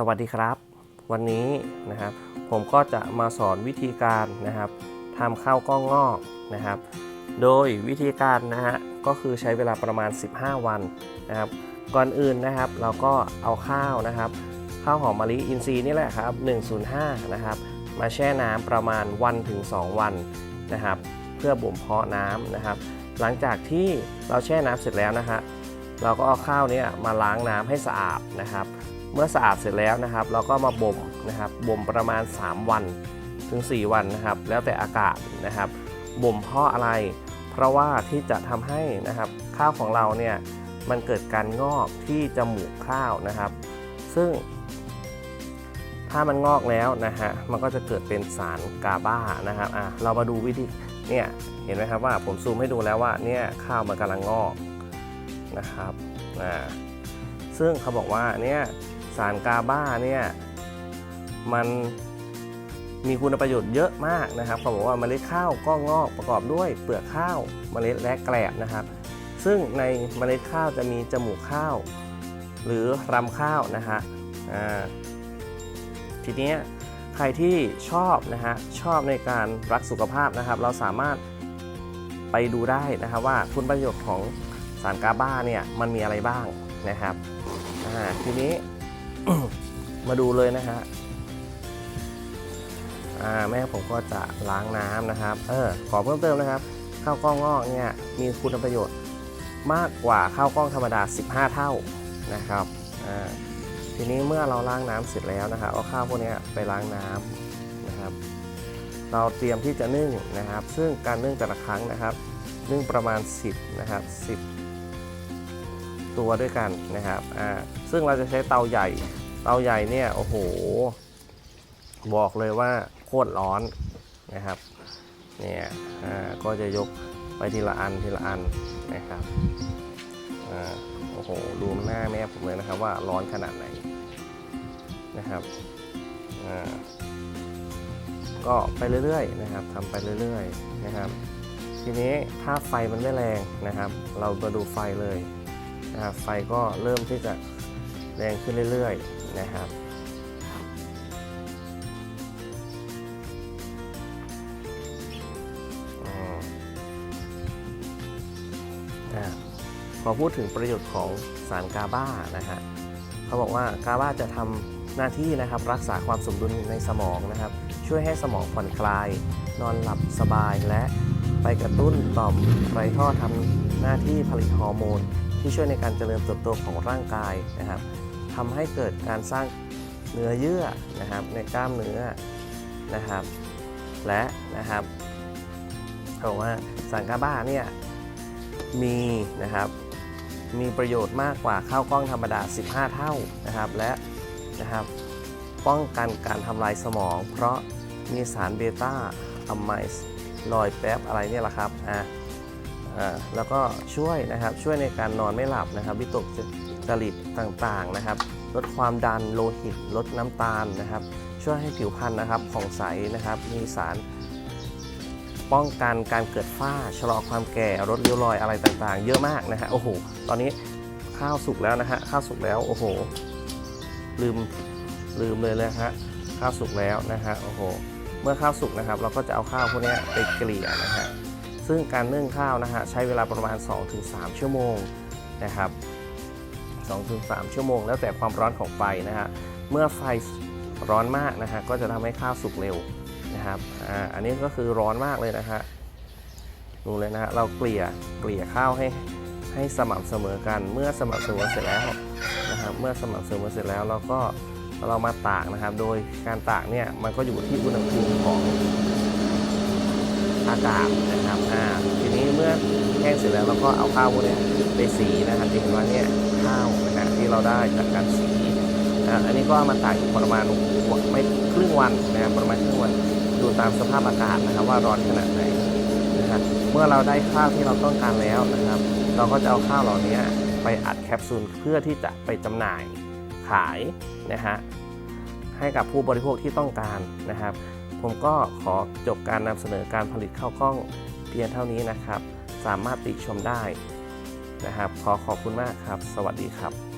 สวัสดีครับ วันนี้นะครับ ผมก็จะมาสอนวิธีการนะครับทำข้าวกล้องงอกนะครับ โดยวิธีการนะฮะก็คือใช้เวลาประมาณ 15 วันนะครับ ก่อนอื่นนะครับ เราก็เอาข้าวนะครับ ข้าวหอมมะลิอินทรีย์นี่แหละครับ 105 นะครับ มาแช่น้ำประมาณวันถึง 2 วันนะครับ เพื่อบ่มเพาะน้ำนะครับ หลังจากที่เราแช่น้ำเสร็จแล้วนะฮะเราก็เอาข้าวเนี่ยมาล้างน้ำให้สะอาดนะครับ เมื่อสะอาดเสร็จแล้วนะครับ เราก็มาบ่มนะครับบ่มประมาณ 3 วันถึง 4 วันนะครับ แล้วแต่อากาศนะครับบ่มเพราะอะไร เพราะว่าที่จะทำให้นะครับข้าวของเราเนี่ยมันเกิดการงอกที่จมูกข้าวนะครับ ซึ่ง ถ้ามันงอกแล้วนะฮะมันก็จะเกิดเป็นสารกาบ้านะครับอะเรามาดูวิธีเนี่ยเห็นไหมครับว่าผมซูมให้ดูแล้วว่าเนี่ยข้าวมันกำลังงอกนะครับอ่าซึ่งเขาบอกว่าเนี่ย สารกาบาเนี่ยมันมีคุณประโยชน์เยอะมากนะครับเขาบอกว่าเมล็ดข้าวก็งอกประกอบด้วยเปลือกข้าวเมล็ดและแกลบนะครับ ซึ่งในเมล็ดข้าวจะมีจมูกข้าว หรือรำข้าวนะฮะทีนี้ใครที่ชอบนะฮะชอบในการรักสุขภาพนะครับ เราสามารถไปดูได้นะครับว่าคุณประโยชน์ของสารกาบาเนี่ยมันมีอะไรบ้างนะครับทีนี้ มาดูเลยนะฮะแม่ผมก็จะล้างน้ำนะครับ เออ ขอเพิ่มเติมนะครับ ข้าวกล้องงอกเนี่ยมีคุณประโยชน์มากกว่าข้าวกล้องธรรมดา 15 เท่านะครับ อ่า ทีนี้เมื่อเราล้างน้ำเสร็จแล้วนะครับเอาข้าวพวกนี้ไปล้างน้ำนะครับ เราเตรียมที่จะนึ่งนะครับ ซึ่งการนึ่งแต่ละครั้งนะครับ นึ่งประมาณ 10 นะครับ 10 ตัวด้วยกันนะครับอ่าซึ่งเราจะใช้เตาใหญ่ เตาใหญ่เนี่ยโอ้โห บอกเลยว่าโคตรร้อนนะครับเนี่ยอ่าก็จะยกไปทีละอันทีละอันนะครับอ่าโอ้โหดูหน้าแม่ผมเลยนะครับว่าร้อนขนาดไหนนะครับอ่าก็ไปเรื่อยๆนะครับทำไปเรื่อยๆนะครับ ทีนี้ถ้าไฟมันไม่แรงนะครับ เรามาดูไฟเลย นะครับไฟก็เริ่มที่จะแรงขึ้นเรื่อยๆนะครับอืมอ่าพอพูดถึงประโยชน์ของสารกาบานะฮะเขาบอกว่ากาบาจะทำหน้าที่นะครับรักษาความสมดุลในสมองนะครับ ช่วยให้สมองผ่อนคลาย นอนหลับสบายและไปกระตุ้นต่อมไรท่อทำหน้าที่ผลิตฮอร์โมน ที่ช่วยในการเจริญเติบโตของร่างกายนะครับทำให้เกิดการสร้างเนื้อเยื่อนะครับในกล้ามเนื้อนะครับ และนะครับเขาบอกว่าสารกาบ้าเนี่ยมีนะครับมีประโยชน์มากกว่าข้าวกล้องธรรมดา 15 เท่านะครับและนะครับป้องกันการทำลายสมอง เพราะมีสารเบต้าอะไมส์ลอยแป๊บอะไรเนี่ยแหละครับอะ แล้วก็ช่วยนะครับช่วยในการนอนไม่หลับนะครับวิตกจริตต่างๆนะครับ ลดความดันโลหิต ลดน้ำตาลนะครับ ช่วยให้ผิวพรรณนะครับผ่องใสนะครับ มีสารป้องกันการเกิดฝ้าชะลอความแก่ลดริ้วรอยอะไรต่างๆ เยอะมากนะฮะโอ้โหตอนนี้ข้าวสุกแล้วนะฮะข้าวสุกแล้วโอ้โห ลืมลืมเลยเลยฮะข้าวสุกแล้วนะฮะโอ้โหเมื่อข้าวสุกนะครับ เราก็จะเอาข้าวพวกนี้ไปเกลี่ยนะฮะ ซึ่งการนึ่งข้าวนะฮะใช้เวลาประมาณ 2-3 ชั่วโมงนะครับ 2-3 ชั่วโมง แล้วแต่ความร้อนของไฟนะฮะเมื่อไฟร้อนมากนะฮะก็จะทำให้ข้าวสุกเร็วนะครับอ่าอันนี้ก็คือร้อนมากเลยนะฮะดูเลยนะฮะเราเกลี่ยเกลี่ยข้าวให้ให้สม่ำเสมอกัน เมื่อสม่ำเสมอเสร็จแล้วนะครับเมื่อสม่ำเสมอเสร็จแล้วเราก็เรามาตากนะครับ โดยการตากเนี่ยมันก็อยู่ที่อุณหภูมิของ อากาศนะครับอ่าทีนี้เมื่อแห้งเสร็จแล้วเราก็เอาข้าวพวกนี้ไปสีนะครับจะเห็นว่าเนี่ยข้าวนะที่เราได้จากการสีอ่าอันนี้ก็มาตากอยู่ประมาณไม่ครึ่งวันนะครับประมาณครึ่งวันดูตามสภาพอากาศนะครับ ว่าร้อนขนาดไหนนะครับเมื่อเราได้ข้าวที่เราต้องการแล้วนะครับ เราก็จะเอาข้าวเหล่านี้ไปอัดแคปซูลเพื่อที่จะไปจำหน่ายขายนะฮะให้กับผู้บริโภคที่ต้องการนะครับ ผมก็ขอจบการนำเสนอการผลิตข้าวกล้องเพียงเท่านี้นะครับ สามารถติชมได้นะครับ ขอขอบคุณมากครับ สวัสดีครับ